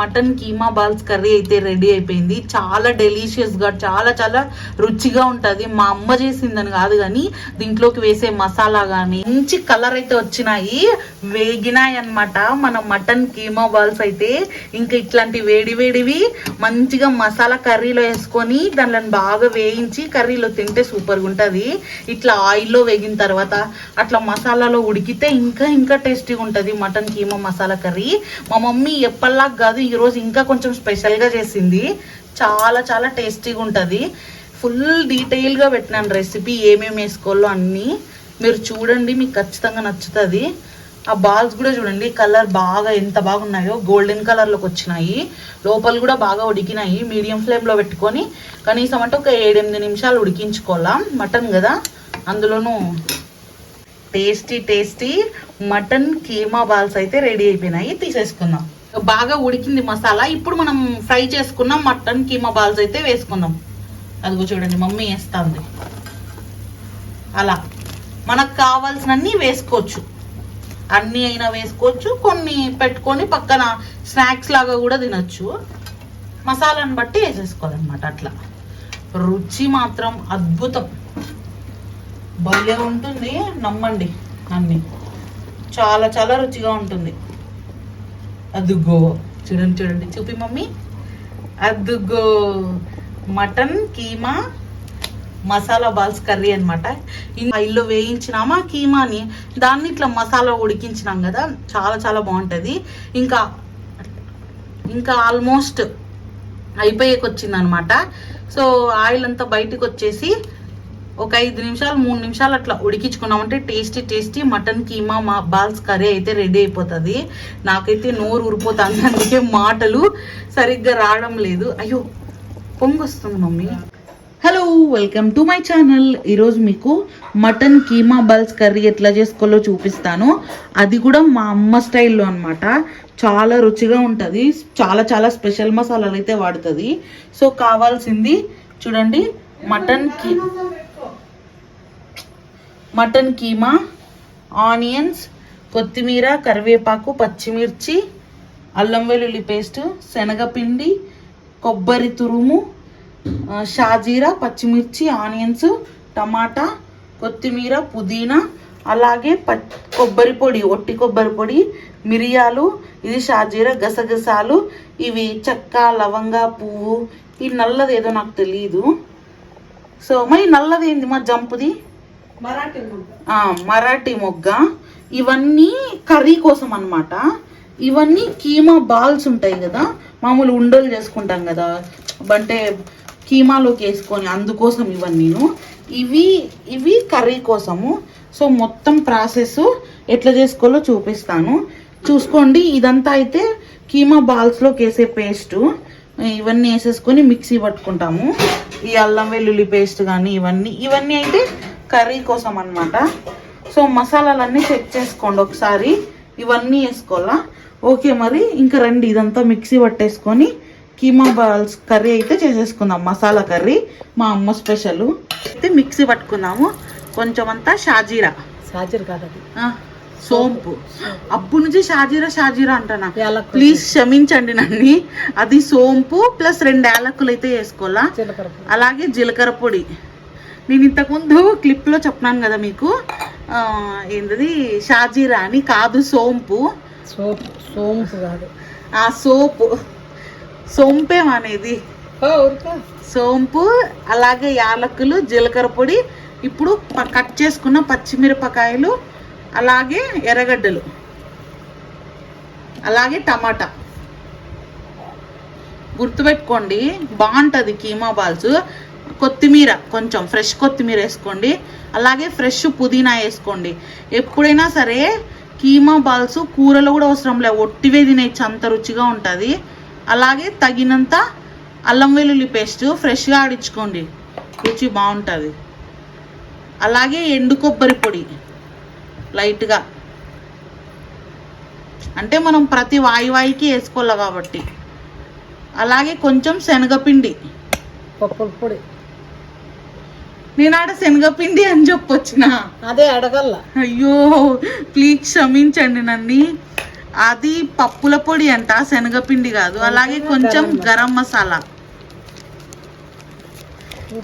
Mutton keema balls curry అయితే ready అయిపోయింది. చాలా డెలిషియస్గా చాలా చాలా రుచిగా ఉంటది. మా అమ్మ చేసిందని కాదు కానీ దీంట్లోకి వేసే మసాలా గానీ మంచి కలర్ అయితే వచ్చినాయి. వేగినాయి అన్నమాట మన మటన్ కీమా బాల్స్ అయితే ఇంకా ఇట్లాంటి వేడి వేడివి మంచిగా మసాలా కర్రీలో వేసుకొని దానిని బాగా వేయించి కర్రీలో తింటే సూపర్గా ఉంటది. ఇట్లా ఆయిల్లో వేగిన తర్వాత అట్లా మసాలాలో ఉడికితే ఇంకా ఇంకా టేస్టీగా ఉంటది మటన్ కీమా మసాలా కర్రీ. మా మమ్మీ ఎప్పటిలాగా కాదు ఈరోజు ఇంకా కొంచెం స్పెషల్గా చేసింది. చాలా చాలా టేస్టీగా ఉంటుంది. ఫుల్ డీటెయిల్గా పెట్టినాను రెసిపీ ఏమేమి వేసుకోవాలో అన్ని. మీరు చూడండి మీకు ఖచ్చితంగా నచ్చుతుంది. ఆ బాల్స్ కూడా చూడండి కలర్ బాగా ఎంత బాగున్నాయో గోల్డెన్ కలర్లోకి వచ్చినాయి. లోపల కూడా బాగా ఉడికినాయి మీడియం ఫ్లేమ్లో పెట్టుకొని. కనీసం అంటే ఒక ఏడెనిమిది నిమిషాలు ఉడికించుకోవాలా మటన్ కదా. అందులోనూ tasty tasty mutton keema balls అయితే రెడీ అయిపోయినాయి. తీసేసుకుందాం. బాగా ఉడికింది మసాలా. ఇప్పుడు మనం ఫ్రై చేసుకున్న మటన్ కీమా బాల్స్ అయితే వేసుకుందాం. అదిగో చూడండి మమ్మీ వేస్తుంది. అలా. మనకు కావాల్సినన్ని వేసుకోవచ్చు. అన్ని అయినా వేసుకోవచ్చు కొన్ని పెట్టుకొని పక్కన స్నాక్స్ లాగా కూడా తినొచ్చు. మసాలాను బట్టి వేసేసుకోవాలన్నమాట అట్లా. రుచి మాత్రం అద్భుతం. భలే ఉంటుంది. నమ్మండి అన్ని చాలా చాలా రుచిగా ఉంటుంది. అదుగో. చూడండి చూడండి చూపి మమ్మీ. అదుగో. Mutton keema masala balls curry అనమాట ఇల్లు వేయించినామా కీమాని? దాన్ని ఇట్లా మసాలా ఉడికించినాం కదా. చాలా చాలా బాగుంటుంది. ఇంకా ఇంకా ఆల్మోస్ట్ అయిపోయేకి వచ్చింది అనమాట సో ఆయిల్ అంతా బయటకు వచ్చేసి ఒక ఐదు నిమిషాలు మూడు నిమిషాలు అట్లా ఉడికించుకున్నామంటే టేస్టీ టేస్టీ మటన్ కీమా మా బాల్స్ కర్రీ అయితే రెడీ అయిపోతుంది. నాకైతే నోరు ఊరిపోతుంది అందుకే మాటలు సరిగ్గా రావడం లేదు. అయ్యో పొంగొస్తుంది mummy. Hello welcome to my channel ఈరోజు మీకు మటన్ కీమా బల్స్ కర్రీ ఎట్లా చేసుకోవాలో చూపిస్తాను. అది కూడా మా అమ్మ స్టైల్లో అనమాట చాలా రుచిగా ఉంటుంది. చాలా చాలా స్పెషల్ మసాలాలు అయితే వాడుతుంది. సో కావాల్సింది చూడండి మటన్ కీ మటన్ కీమా ఆనియన్స్ కొత్తిమీర కరివేపాకు పచ్చిమిర్చి అల్లం వెల్లుల్లి పేస్టు శనగపిండి కొబ్బరి తురుము షాజీరా పచ్చిమిర్చి ఆనియన్స్ టమాటా కొత్తిమీర పుదీనా అలాగే ప కొబ్బరి పొడి ఒట్టి కొబ్బరి పొడి మిరియాలు ఇది షాజీరా గసగసాలు ఇవి చెక్క లవంగా పువ్వు ఈ నల్లది ఏదో నాకు తెలియదు సో మరి నల్లది ఏంది మా జంపుది? మరాఠీ మరాఠీ మొగ్గ. ఇవన్నీ కర్రీ కోసం అన్నమాట. ఇవన్నీ కీమా బాల్స్ ఉంటాయి కదా మామూలు ఉండలు చేసుకుంటాం కదా అంటే కీమాలోకి వేసుకొని అందుకోసం ఇవన్నీను. ఇవి ఇవి కర్రీ కోసము. సో మొత్తం ప్రాసెస్ ఎట్లా చేసుకోవాలో చూపిస్తాను. చూసుకోండి ఇదంతా అయితే కీమా బాల్స్లోకి వేసే పేస్టు. ఇవన్నీ వేసేసుకొని మిక్సీ పట్టుకుంటాము. ఈ అల్లం వెల్లుల్లి పేస్ట్ కానీ ఇవన్నీ ఇవన్నీ అయితే కర్రీ కోసం అన్నమాట. సో మసాలాలన్నీ చెక్ చేసుకోండి ఒకసారి. ఇవన్నీ వేసుకోవాలా? ఓకే మరి ఇంకా రండి ఇదంతా మిక్సీ పట్టేసుకొని కీమా బాల్స్ కర్రీ అయితే చేసేసుకుందాం. మసాలా కర్రీ మా అమ్మ స్పెషల్. అయితే మిక్సీ పట్టుకుందాము. కొంచెం అంతా షాజీరా. సాజర్ కాదు సోంపు. అప్పటి నుంచి షాజీరా షాజీరా అంటానా. ప్లీజ్ క్షమించండి నన్ను. అది సోంపు ప్లస్ రెండు యాలకులు అయితే వేసుకోవాలా. అలాగే జీలకర్ర పొడి. నేను ఇంతకుముందు క్లిప్లో చెప్పినాను కదా మీకు. ఏంటది షాజీరా అని కాదు సోంపు. సోప్ సోంపు కాదు. ఆ సోపు. సోంపేం అనేది. సోంపు అలాగే యాలకులు జీలకర్ర పొడి ఇప్పుడు కట్ చేసుకున్న పచ్చిమిరపకాయలు అలాగే ఎర్రగడ్డలు. అలాగే టమాటా. గుర్తుపెట్టుకోండి బాగుంటుంది కీమా బాల్స్. కొత్తిమీర కొంచెం ఫ్రెష్ కొత్తిమీర వేసుకోండి. అలాగే ఫ్రెష్ పుదీనా వేసుకోండి. ఎప్పుడైనా సరే కీమా బాల్స్ కూరలో కూడా అవసరం లే ఒట్టివే తినేయచ్చు అంత రుచిగా ఉంటుంది. అలాగే తగినంత అల్లం వెల్లుల్లి పేస్ట్ ఫ్రెష్గా ఆడించుకోండి. రుచి బాగుంటుంది. అలాగే ఎండు కొబ్బరి పొడి లైట్గా అంటే మనం ప్రతి వాయి వాయికి వేసుకోవాలి కాబట్టి. అలాగే కొంచెం శనగపిండి. పప్పుల పొడి. నేను ఆడ శనగపిండి అని చెప్పొచ్చిన. అదే అడగల్లా. అయ్యో ప్లీజ్ క్షమించండి నన్ను. అది పప్పుల పొడి అంట శనగపిండి కాదు. అలాగే కొంచెం గరం మసాలా.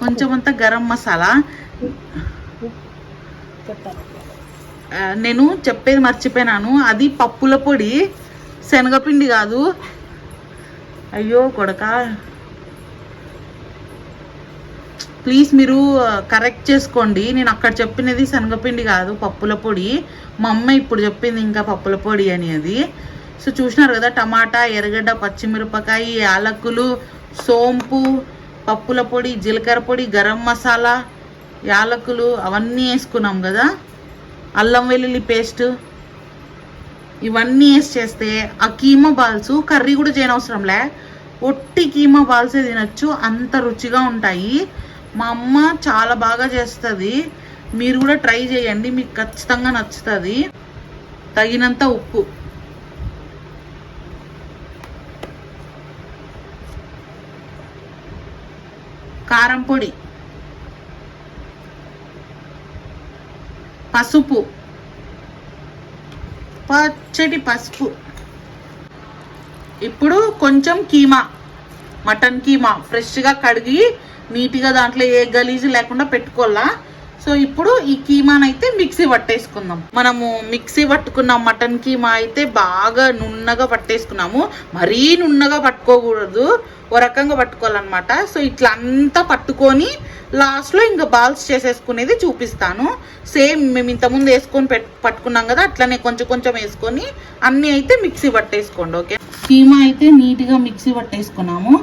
కొంచెం అంత గరం మసాలా. నేను చెప్పేది మర్చిపోయినాను. అది పప్పుల పొడి శనగపిండి కాదు. అయ్యో కొడక. ప్లీజ్ మీరు కరెక్ట్ చేసుకోండి. నేను అక్కడ చెప్పినది శనగపిండి కాదు పప్పుల పొడి. మా అమ్మ ఇప్పుడు చెప్పింది ఇంకా పప్పుల పొడి అని అది సో చూసినారు కదా టమాటా ఎర్రగడ్డ పచ్చిమిరపకాయ యాలకులు సోంపు పప్పుల పొడి జీలకర్ర పొడి గరం మసాలా యాలకులు అవన్నీ వేసుకున్నాం కదా. అల్లం వెల్లుల్లి పేస్ట్. ఇవన్నీ వేసి చేస్తే ఆ కీమా బాల్స్ కర్రీ కూడా చేయనవసరంలే. ఒట్టి కీమా బాల్సే తినచ్చు అంత రుచిగా ఉంటాయి. మా అమ్మ చాలా బాగా చేస్తుంది. మీరు కూడా ట్రై చేయండి మీకు ఖచ్చితంగా నచ్చుతుంది. తగినంత ఉప్పు. కారం పొడి. పసుపు. పచ్చటి పసుపు. ఇప్పుడు కొంచెం కీమా. మటన్ కీమా. ఫ్రెష్గా కడిగి నీట్గా దాంట్లో ఏ గలీజు లేకుండా పెట్టుకోవాలా? సో ఇప్పుడు ఈ కీమాని అయితే మిక్సీ పట్టేసుకుందాం. మనము మిక్సీ పట్టుకున్న మటన్ కీమా అయితే బాగా నున్నగా పట్టేసుకున్నాము. మరీ నున్నగా పట్టుకోకూడదు. ఓ రకంగా పట్టుకోవాలన్నమాట. సో ఇట్లా అంతా పట్టుకొని లాస్ట్లో ఇంకా బాల్స్ చేసేసుకునేది చూపిస్తాను. సేమ్ మేము ఇంతకుముందు వేసుకొని పెట్ పట్టుకున్నాం కదా అట్లనే కొంచెం కొంచెం వేసుకొని అన్నీ అయితే మిక్సీ పట్టేసుకోండి ఓకే? కీమా అయితే నీట్గా మిక్సీ పట్టేసుకున్నాము.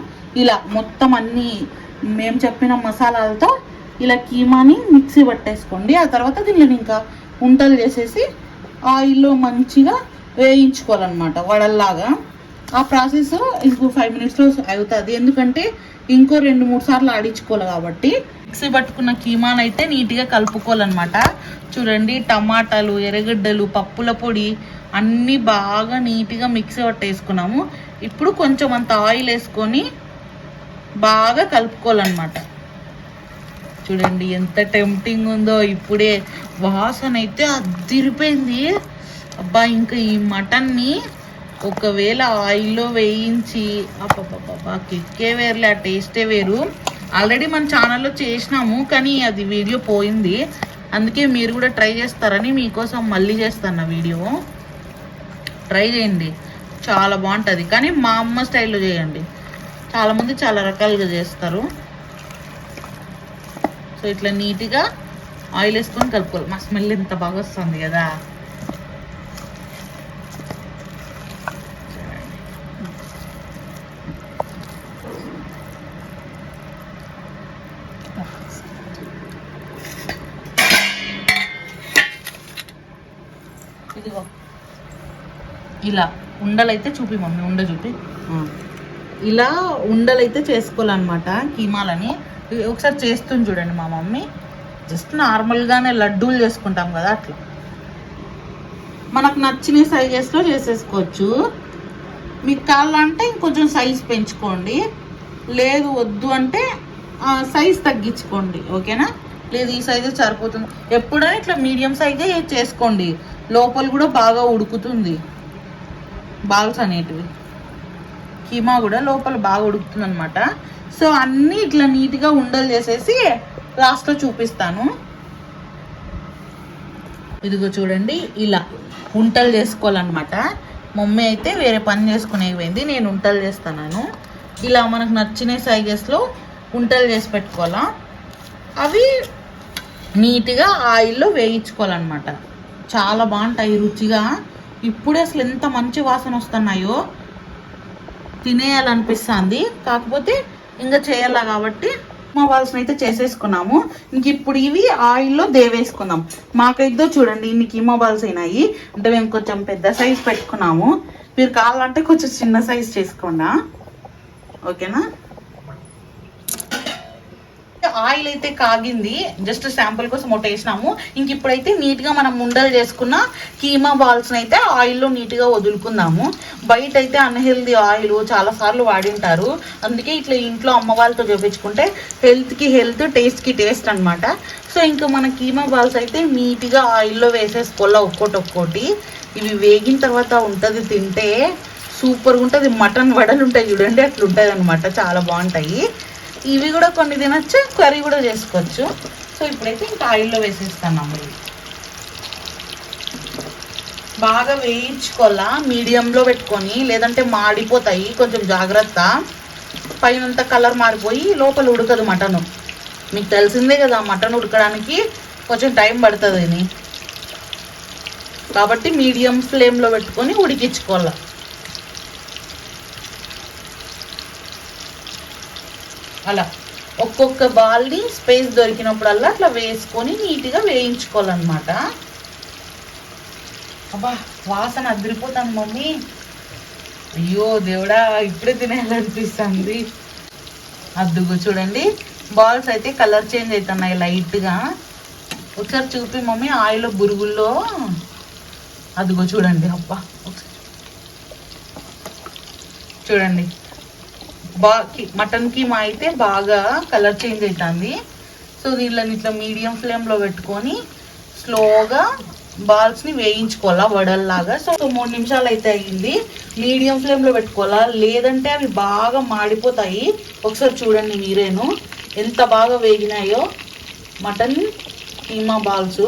ఇలా మొత్తం అన్నీ మేము చెప్పిన మసాలాలతో ఇలా కీమాని మిక్సీ పట్టేసుకోండి. ఆ తర్వాత దీనిలో ఇంకా ఉంటలు చేసేసి ఆయిల్లో మంచిగా వేయించుకోవాలన్నమాట వడల్లాగా. ఆ ప్రాసెస్ ఇంకో ఫైవ్ మినిట్స్లో అవుతుంది. ఎందుకంటే ఇంకో రెండు మూడు సార్లు ఆడించుకోవాలి కాబట్టి. మిక్సీ పట్టుకున్న కీమాన్ అయితే నీట్గా కలుపుకోవాలన్నమాట. చూడండి టమాటాలు ఎర్రగడ్డలు పప్పుల పొడి అన్నీ బాగా నీట్గా మిక్సీ పట్టేసుకున్నాము. ఇప్పుడు కొంచెం అంత ఆయిల్ వేసుకొని బాగా కలుపుకోవాలన్నమాట. చూడండి ఎంత టెంప్టింగ్ ఉందో ఇప్పుడే వాసన అయితే అదిరిపోయింది. అబ్బా ఇంకా ఈ మటన్ని ఒకవేళ ఆయిల్లో వేయించి అబ్బా కిక్కే వేరులే ఆ టేస్టే వేరు. ఆల్రెడీ మన ఛానల్లో చేసినాము కానీ అది వీడియో పోయింది. అందుకే మీరు కూడా ట్రై చేస్తారని మీకోసం మళ్ళీ చేస్తాను వీడియో. ట్రై చేయండి. చాలా బాగుంటుంది. కానీ మా అమ్మ స్టైల్లో చేయండి. చాలామంది చాలా రకాలుగా చేస్తారు. సో ఇట్లా నీట్గా ఆయిల్ వేసుకొని కలుపుకోవాలి. మా స్మెల్ ఎంత బాగా వస్తుంది కదా. ఇదిగో. ఇలా ఉండలైతే చూపి మమ్మీ ఉండ చూపి. ఇలా ఉండలైతే చేసుకోవాలన్నమాట కీమాలని. ఒకసారి చేస్తుంది చూడండి మా మమ్మీ. జస్ట్ నార్మల్గానే లడ్డూలు చేసుకుంటాం కదా అట్లా. మనకు నచ్చిన సైజెస్లో చేసేసుకోవచ్చు. మీకు కావాలంటే ఇంకొంచెం సైజ్ పెంచుకోండి. లేదు వద్దు అంటే సైజ్ తగ్గించుకోండి. ఓకేనా? లేదు ఈ సైజే సరిపోతుంది. ఎప్పుడైనా ఇట్లా మీడియం సైజే చేసుకోండి. లోపల కూడా బాగా ఉడుకుతుంది. బాల్స్ అనేటివి. కీమా కూడా లోపల బాగా ఉడుకుతుంది అనమాట సో అన్నీ ఇట్లా నీట్గా ఉండలు చేసేసి లాస్ట్లో చూపిస్తాను. ఇదిగో చూడండి ఇలా ఉంటలు చేసుకోవాలన్నమాట. మమ్మీ అయితే వేరే పని చేసుకునే పోయింది నేను ఉంటలు చేస్తున్నాను. ఇలా మనకు నచ్చిన సైజెస్లో ఉంటలు చేసి పెట్టుకోవాలా. అవి నీట్గా ఆయిల్లో వేయించుకోవాలన్నమాట. చాలా బాగుంటాయి రుచిగా. ఇప్పుడే అసలు ఎంత మంచి వాసన వస్తున్నాయో. తినేయాలనిపిస్తుంది. కాకపోతే ఇంకా చేయాలా కాబట్టి మా వాళ్ళని అయితే చేసేసుకున్నాము. ఇంక ఇప్పుడు ఇవి ఆయిల్లో దేవేసుకుందాం. మాకైతే చూడండి ఇన్ని కీమోబాల్స్ అయినాయి. అంటే మేము కొంచెం పెద్ద సైజ్ పెట్టుకున్నాము. మీరు కావాలంటే కొంచెం చిన్న సైజ్ చేసుకోండా? ఓకేనా? ఆయిల్ అయితే కాగింది. జస్ట్ శాంపుల్ కోసం ఒకటి వేసినాము ఇంక ఇప్పుడైతే నీట్గా మనం ఉండలు చేసుకున్న కీమా బాల్స్ని అయితే ఆయిల్లో నీట్గా వదులుకుందాము. బయట అయితే అన్హెల్దీ ఆయిల్ చాలా సార్లు వాడింటారు. అందుకే ఇట్లా ఇంట్లో అమ్మ వాళ్ళతో చూపించుకుంటే హెల్త్కి హెల్త్ టేస్ట్కి టేస్ట్ అనమాట సో ఇంకా మన కీమా బాల్స్ అయితే నీట్గా ఆయిల్లో వేసేసుకోవాలా ఒక్కోటి ఒక్కోటి. ఇవి వేగిన తర్వాత ఉంటుంది తింటే సూపర్గా ఉంటుంది మటన్ వడలు ఉంటాయి చూడండి అట్లా ఉంటుంది అనమాట చాలా బాగుంటాయి. ఇవి కూడా కొన్ని తినచ్చు కర్రీ కూడా చేసుకోవచ్చు. సో ఇప్పుడైతే ఇంకా ఆయిల్లో వేసేస్తాను ఇవి బాగా వేయించుకోవాలా? మీడియంలో పెట్టుకొని లేదంటే మాడిపోతాయి కొంచెం జాగ్రత్త. పైనంతా కలర్ మారిపోయి లోపల ఉడకదు మటను. మీకు తెలిసిందే కదా మటన్ ఉడకడానికి కొంచెం టైం పడుతుంది అని. కాబట్టి మీడియం ఫ్లేమ్లో పెట్టుకొని ఉడికించుకోవాలి. అలా ఒక్కొక్క బాల్ని స్పేస్ దొరికినప్పుడల్లా అట్లా వేసుకొని నీట్గా వేయించుకోవాలన్నమాట. అబ్బా వాసన అదిరిపోతాను మమ్మీ. అయ్యో దేవుడా ఇప్పుడే తినేయాలనిపిస్తుంది అద్దుగు చూడండి బాల్స్ అయితే కలర్ చేంజ్ అవుతున్నాయి లైట్గా. ఒకసారి చూపి మమ్మీ ఆయిల్ బురుగుల్లో. అదిగో చూడండి అబ్బా చూడండి. బా మటన్ కీమా అయితే బాగా కలర్ చేంజ్ అవుతుంది సో దీనిలో ఇట్లా మీడియం ఫ్లేమ్లో పెట్టుకొని స్లోగా బాల్స్ని వేయించుకోవాలా వడల్లాగా. సో మూడు నిమిషాలు అయితే అయ్యింది. మీడియం ఫ్లేమ్లో పెట్టుకోవాలా? లేదంటే అవి బాగా మాడిపోతాయి. ఒకసారి చూడండి మీరేను. ఎంత బాగా వేగినాయో. Mutton keema balls.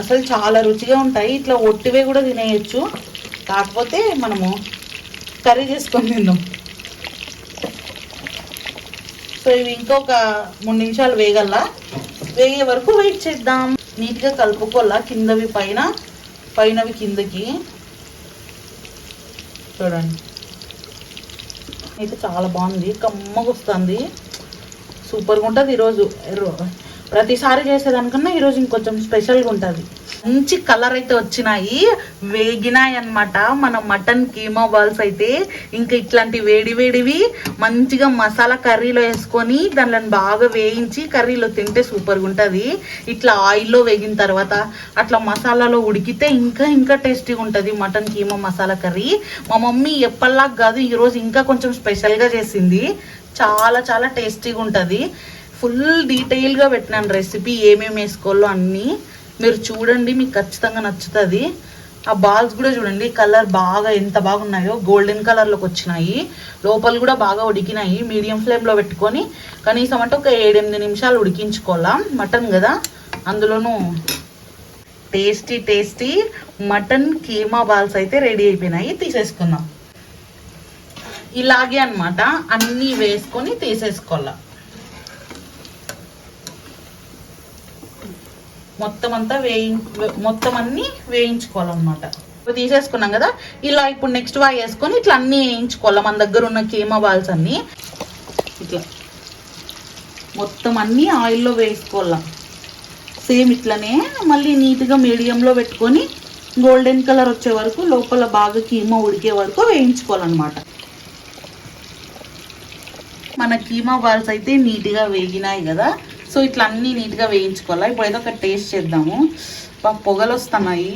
అసలు చాలా రుచిగా ఉంటాయి. ఇట్లా ఒట్టివే కూడా తినేయచ్చు. కాకపోతే మనము కర్రీ చేసుకొని తిందాం సో ఇవి ఇంకొక మూడు నిమిషాలు వేగల వేగే వరకు వెయిట్ చేద్దాం. నీట్గా కలుపుకోవాలా కిందవి పైన పైనవి కిందకి. చూడండి. అయితే చాలా బాగుంది. కమ్మగా వస్తుంది. సూపర్గా ఉంటుంది ఈరోజు. ప్రతిసారి చేసేదానికన్నా ఈరోజు ఇంకొంచెం స్పెషల్గా ఉంటుంది. మంచి కలర్ అయితే వచ్చినాయి. వేగినాయి అన్నమాట మన మటన్ కీమా బాల్స్ అయితే ఇంకా ఇట్లాంటి వేడి వేడివి మంచిగా మసాలా కర్రీలో వేసుకొని దానిలో బాగా వేయించి కర్రీలో తింటే సూపర్గా ఉంటుంది. ఇట్లా ఆయిల్లో వేగిన తర్వాత అట్లా మసాలాలో ఉడికితే ఇంకా ఇంకా టేస్టీగా ఉంటుంది మటన్ కీమా మసాలా కర్రీ. మా మమ్మీ ఎప్పటిలాగా కాదు ఈరోజు ఇంకా కొంచెం స్పెషల్గా చేసింది. చాలా చాలా టేస్టీగా ఉంటుంది. ఫుల్ డీటెయిల్గా పెట్టినాను రెసిపీ ఏమేమి వేసుకోవాలో అన్నీ. మీరు చూడండి మీకు ఖచ్చితంగా నచ్చుతుంది. ఆ బాల్స్ కూడా చూడండి కలర్ బాగా ఎంత బాగున్నాయో గోల్డెన్ కలర్లోకి వచ్చినాయి. లోపల కూడా బాగా ఉడికినాయి మీడియం ఫ్లేమ్లో పెట్టుకొని. కనీసం అంటే ఒక ఏడెనిమిది నిమిషాలు ఉడికించుకోవాలా మటన్ కదా. అందులోనూ tasty tasty mutton keema balls అయితే రెడీ అయిపోయినాయి తీసేసుకుందాం. ఇలాగే అన్నమాట అన్నీ వేసుకొని తీసేసుకోవాలా. మొత్తం అంతా వేయి మొత్తం అన్ని వేయించుకోవాలన్నమాట. ఇప్పుడు తీసేసుకున్నాం కదా ఇలా ఇప్పుడు నెక్స్ట్ వా వేసుకొని ఇట్లా అన్ని వేయించుకోవాలి మన దగ్గర ఉన్న కీమా బాల్స్ అన్ని? ఇట్లా. మొత్తం అన్ని ఆయిల్లో వేసుకోవాల. సేమ్ ఇట్లనే మళ్ళీ నీట్గా మీడియంలో పెట్టుకొని గోల్డెన్ కలర్ వచ్చే వరకు లోపల బాగా కీమా ఉడికే వరకు వేయించుకోవాలన్నమాట. మన కీమా బాల్స్ అయితే నీట్గా వేగినాయి కదా సో ఇట్లా అన్నీ నీట్గా వేయించుకోవాలా? ఇప్పుడు ఏదో ఒక టేస్ట్ చేద్దాము. బాగా పొగలు వస్తున్నాయి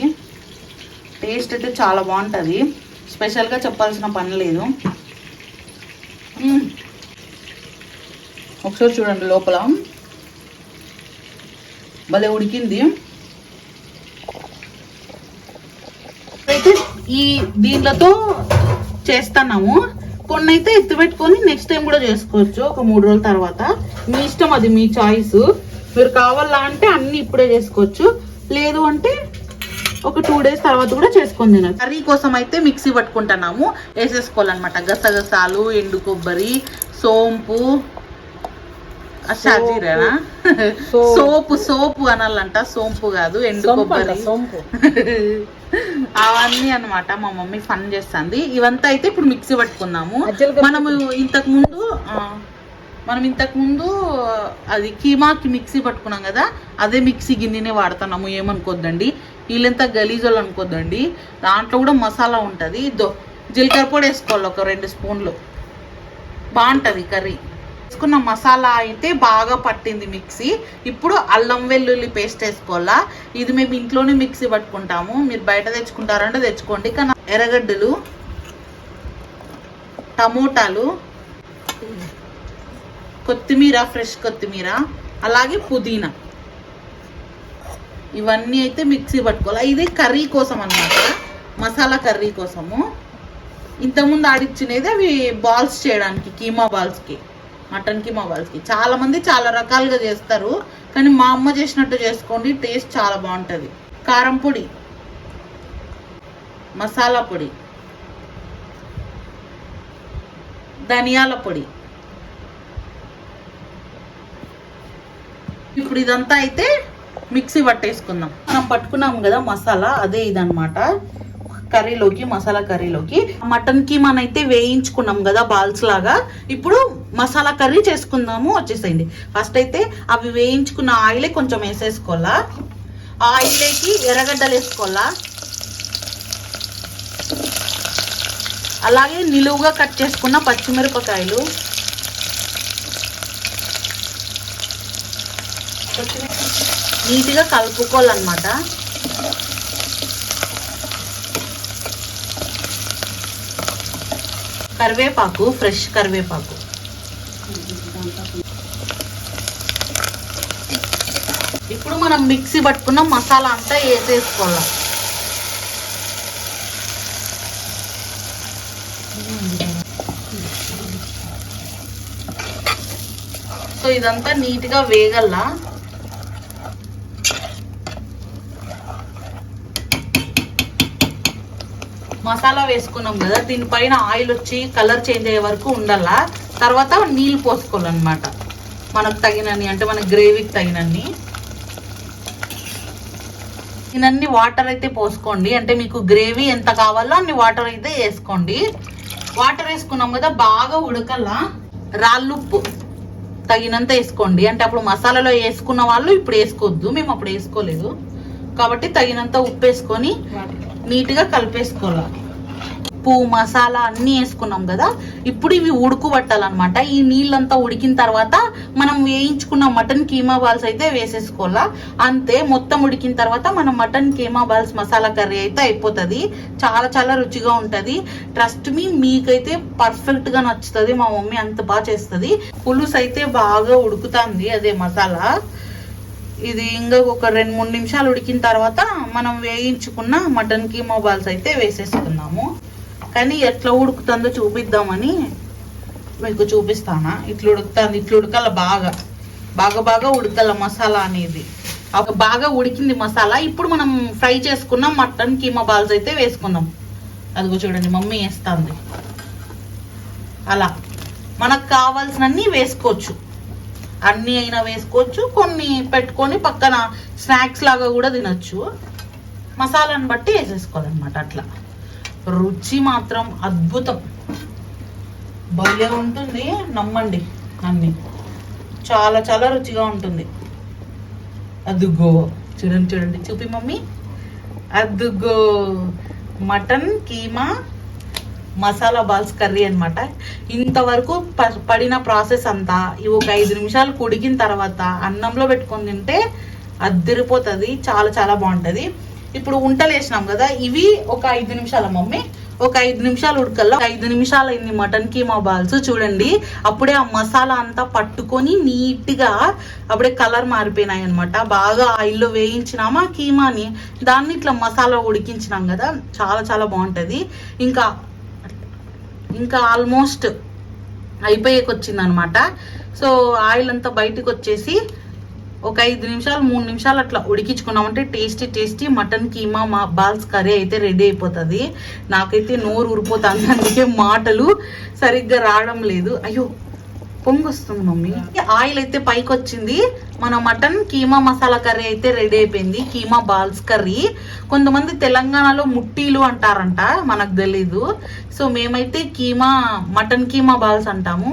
టేస్ట్ అయితే చాలా బాగుంటుంది. స్పెషల్గా చెప్పాల్సిన పని లేదు. ఒకసారి చూడండి లోపల. భలే ఉడికింది. అయితే ఈ దీంట్లతో చేస్తున్నాము. కొన్ని అయితే ఎత్తి పెట్టుకొని నెక్స్ట్ టైం కూడా చేసుకోవచ్చు. ఒక మూడు రోజుల తర్వాత. మీ ఇష్టం అది మీ చాయిస్ మీరు కావాలా అంటే అన్ని ఇప్పుడే చేసుకోవచ్చు. లేదు అంటే ఒక టూ డేస్ తర్వాత కూడా చేసుకొని తినచ్చు. కర్రీ కోసం అయితే మిక్సీ పట్టుకుంటున్నాము. వేసేసుకోవాలన్నమాట. గసగసాలు ఎండు కొబ్బరి సోంపు. షాజీరానా? సోపు. సోపు అనాలంట. సోంపు కాదు ఎండు కొబ్బరి. సొంపు. అవన్నీ అన్నమాట మా మమ్మీ ఫన్ చేస్తుంది. ఇవంతా అయితే ఇప్పుడు మిక్సీ పట్టుకుందాము. అజ్జలగడ్డ మనము ఇంతకు ముందు మనం ఇంతకు ముందు అది కీమాకి మిక్సీ పట్టుకున్నాం కదా అదే మిక్సీ గిన్నెనే వాడుతున్నాము. ఏమనుకోద్దండి? వీళ్ళంతా గలీజోళ్ళు అనుకోద్దండి. దాంట్లో కూడా మసాలా ఉంటుంది. దో జీలకర్ర పొడి వేసుకోవాలి ఒక రెండు స్పూన్లు. బాగుంటుంది కర్రీ. వేసుకున్న మసాలా అయితే బాగా పట్టింది మిక్సీ. ఇప్పుడు అల్లం వెల్లుల్లి పేస్ట్ వేసుకోవాలా? ఇది మేము ఇంట్లోనే మిక్సీ పట్టుకుంటాము. మీరు బయట తెచ్చుకుంటారంటే తెచ్చుకోండి. కానీ ఎర్రగడ్డలు టమోటాలు కొత్తిమీర ఫ్రెష్ కొత్తిమీర అలాగే పుదీనా. ఇవన్నీ అయితే మిక్సీ పట్టుకోవాలి? ఇది కర్రీ కోసం అన్నమాట. మసాలా కర్రీ కోసము. ఇంతకుముందు ఆడిచ్చినది అవి బాల్స్ చేయడానికి కీమా బాల్స్కి. మటన్ కీమా బాల్స్కి చాలామంది చాలా రకాలుగా చేస్తారు కానీ మా అమ్మ చేసినట్టు చేసుకోండి టేస్ట్ చాలా బాగుంటుంది. కారం పొడి. మసాలా పొడి. ధనియాల పొడి. ఇప్పుడు ఇదంతా అయితే మిక్సీ పట్టేసుకుందాం. మనం పట్టుకున్నాం కదా మసాలా అదే ఇదనమాట కర్రీలోకి మసాలా కర్రీలోకి. మటన్కి వేయించుకున్నాం కదా బాల్స్ లాగా. ఇప్పుడు మసాలా కర్రీ చేసుకుందాము వచ్చేసేయండి. ఫస్ట్ అయితే అవి వేయించుకున్న ఆయిలే కొంచెం వేసేసుకోవాలా? ఆయిల్లోకి ఎర్రగడ్డలు వేసుకోవాలా? అలాగే నిలువుగా కట్ చేసుకున్న పచ్చిమిరపకాయలు. నీట్గా కలుపుకోవాలన్నమాట. కరివేపాకు ఫ్రెష్ కరివేపాకు. ఇప్పుడు మనం మిక్సీ పట్టుకున్న మసాలా అంతా వేసేసుకోవాలి? సో ఇదంతా నీట్గా వేగల్లా మసాలా వేసుకున్నాం కదా దీనిపైన ఆయిల్ వచ్చి కలర్ చేంజ్ అయ్యే వరకు ఉండాలా? తర్వాత నీళ్ళు పోసుకోవాలన్నమాట. మనకు తగినన్ని అంటే మన గ్రేవీకి తగినన్ని. ఇవన్నీ వాటర్ అయితే పోసుకోండి. అంటే మీకు గ్రేవీ ఎంత కావాలో అన్ని వాటర్ అయితే వేసుకోండి. వాటర్ వేసుకున్నాం కదా బాగా ఉడకల్లా రాళ్ళుప్పు తగినంత వేసుకోండి. అంటే అప్పుడు మసాలాలో వేసుకున్న వాళ్ళు ఇప్పుడు వేసుకోవద్దు. మేము అప్పుడు వేసుకోలేదు. కాబట్టి తగినంత ఉప్పు వేసుకొని నీట్గా కలిపేసుకోవాలి. ఉప్పు మసాలా అన్నీ వేసుకున్నాం కదా ఇప్పుడు ఇవి ఉడుకుబట్టాలన్నమాట ఈ నీళ్ళంతా ఉడికిన తర్వాత మనం వేయించుకున్న మటన్ కీమా బాల్స్ అయితే వేసేసుకోవాలా. అంతే మొత్తం ఉడికిన తర్వాత మనం mutton keema balls masala curry అయితే అయిపోతుంది. చాలా చాలా రుచిగా ఉంటుంది. ట్రస్ట్ మీ మీకైతే పర్ఫెక్ట్గా నచ్చుతుంది. మా మమ్మీ అంత బాగా చేస్తుంది. పులుసు అయితే బాగా ఉడుకుతుంది అదే మసాలా. ఇది ఇంకా ఒక రెండు మూడు నిమిషాలు ఉడికిన తర్వాత మనం వేయించుకున్న మటన్ కీమా బాల్స్ అయితే వేసేసుకుందాము. కానీ ఎట్లా ఉడుకుతుందో చూపిద్దామని మీకు చూపిస్తానా? ఇట్లా ఉడుకుతుంది ఇట్లా ఉడకాల బాగా. బాగా బాగా ఉడకాల మసాలా అనేది. ఒక బాగా ఉడికింది మసాలా. ఇప్పుడు మనం ఫ్రై చేసుకున్న మటన్ కీమా బాల్స్ అయితే వేసుకుందాం. అదిగో చూడండి మమ్మీ వేస్తుంది. అలా. మనకు కావాల్సినన్ని వేసుకోవచ్చు. అన్ని అయినా వేసుకోవచ్చు కొన్ని పెట్టుకొని పక్కన స్నాక్స్ లాగా కూడా తినొచ్చు. మసాలాను బట్టి వేసేసుకోవాలన్నమాట అట్లా. రుచి మాత్రం అద్భుతం. భలే ఉంటుంది నమ్మండి అన్ని. చాలా చాలా రుచిగా ఉంటుంది. అదుగో చూడండి చూడండి చూపి మమ్మీ. అదుగో mutton keema masala balls curry అనమాట ఇంతవరకు ప- పడిన ప్రాసెస్ అంతా ఇవి ఒక ఐదు నిమిషాలు ఉడికిన తర్వాత అన్నంలో పెట్టుకొని తింటే అద్దరిపోతుంది చాలా చాలా బాగుంటుంది. ఇప్పుడు ఉంటలు వేసినాం కదా ఇవి ఒక ఐదు నిమిషాల మమ్మీ. ఒక ఐదు నిమిషాలు ఉడకల్లో ఐదు నిమిషాలు అయింది మటన్ కీమా బాల్స్ చూడండి. అప్పుడే ఆ మసాలా అంతా పట్టుకొని నీట్గా అప్పుడే కలర్ మారిపోయినాయి అనమాట బాగా ఆయిల్లో వేయించినామా కీమాని. దాన్ని ఇట్లా మసాలా ఉడికించినాం కదా చాలా చాలా బాగుంటుంది. ఇంకా ఇంకా ఆల్మోస్ట్ అయిపోయేకి వచ్చింది అనమాట సో ఆయిల్ అంతా బయటకు వచ్చేసి ఒక ఐదు నిమిషాలు మూడు నిమిషాలు అట్లా ఉడికించుకున్నామంటే టేస్టీ టేస్టీ మటన్ కీమా మా బాల్స్ కర్రీ అయితే రెడీ అయిపోతుంది. నాకైతే నోరు ఊరిపోతుంది. అందుకే మాటలు సరిగ్గా రావడం లేదు. అయ్యో పొంగొస్తుంది మమ్మీ. ఆయిల్ అయితే పైకి వచ్చింది మన మటన్ కీమా మసాలా కర్రీ అయితే రెడీ అయిపోయింది. Keema balls curry. కొంతమంది తెలంగాణలో ముట్టీలు అంటారంట మనకు తెలీదు. సో మేమైతే కీమా మటన్ కీమా బాల్స్ అంటాము.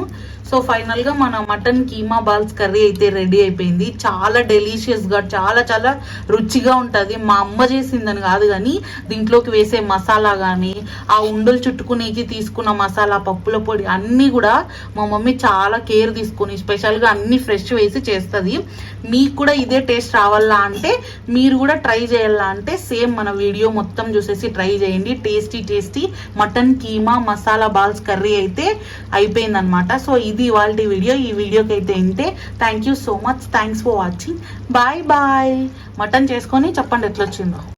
సో ఫైనల్గా మన మటన్ కీమా బాల్స్ కర్రీ అయితే రెడీ అయిపోయింది. చాలా డెలిషియస్గా చాలా చాలా రుచిగా ఉంటది. మా అమ్మ చేసిందని కాదు కానీ దీంట్లోకి వేసే మసాలా కానీ ఆ ఉండలు చుట్టుకునేకి తీసుకున్న మసాలా పప్పుల పొడి అన్నీ కూడా మా మమ్మీ చాలా కేర్ తీసుకొని స్పెషల్గా అన్ని ఫ్రెష్ వేసి చేస్తుంది. మీకు కూడా ఇదే టేస్ట్ రావాలా అంటే మీరు కూడా ట్రై చేయాలా అంటే సేమ్ మన వీడియో మొత్తం చూసేసి ట్రై చేయండి. Tasty tasty mutton keema masala balls curry అయితే అయిపోయిందనమాట సో ఇది ఇవాళ వీడియో. ఈ వీడియోకి అయితే ఇంతే. Thank you so much thanks for watching bye bye mutton చేసుకొని చెప్పండి ఎట్లా వచ్చిందో